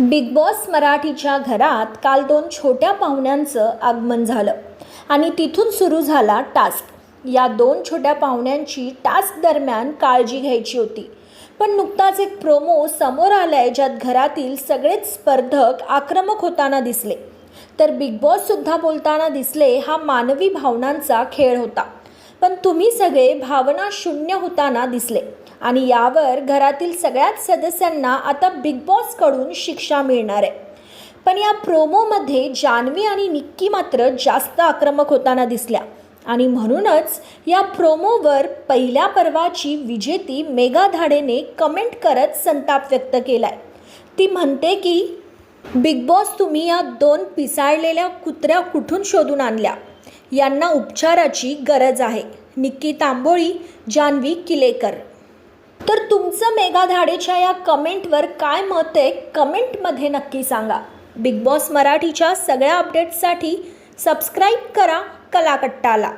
Big boss मराठीच्या घरात काल दोन छोट्या पाहुण्यांचं आगमन झालं आणि तिथून सुरू झाला टास्क. या दोन छोट्या पाहुण्यांची टास्क दरम्यान काळजी घ्यायची होती. पण नुकताच एक प्रोमो समोर आलाय ज्यात घरातील सगळेच स्पर्धक आक्रमक होताना दिसले. तर बिग बॉससुद्धा बोलताना दिसले हा मानवी भावनांचा खेळ होता. पण तुम्ही सगळे भावना शून्य होताना दिसले. आणि यावर घरातील सगळ्याच सदस्यांना आता बिग बॉसकडून शिक्षा मिळणार आहे. पण या प्रोमोमध्ये जान्हवी आणि निक्की मात्र जास्त आक्रमक होताना दिसल्या. आणि म्हणूनच या प्रोमोवर पहिल्या पर्वाची विजेती मेगा धाडेने कमेंट करत संताप व्यक्त केलाय. ती म्हणते की बिग बॉस तुम्ही या दोन पिसाळलेल्या कुत्र्या कुठून शोधून आणल्या? यांना उपचाराची गरज आहे. निक्की तांबोळी जान्हवी किलेकर. तर तुमचं मेगाधाडेच्या या कमेंटवर काय मत आहे? कमेंटमध्ये नक्की सांगा. बिग बॉस मराठीच्या सगळ्या अपडेट्ससाठी सबस्क्राईब करा कलाकट्टाला.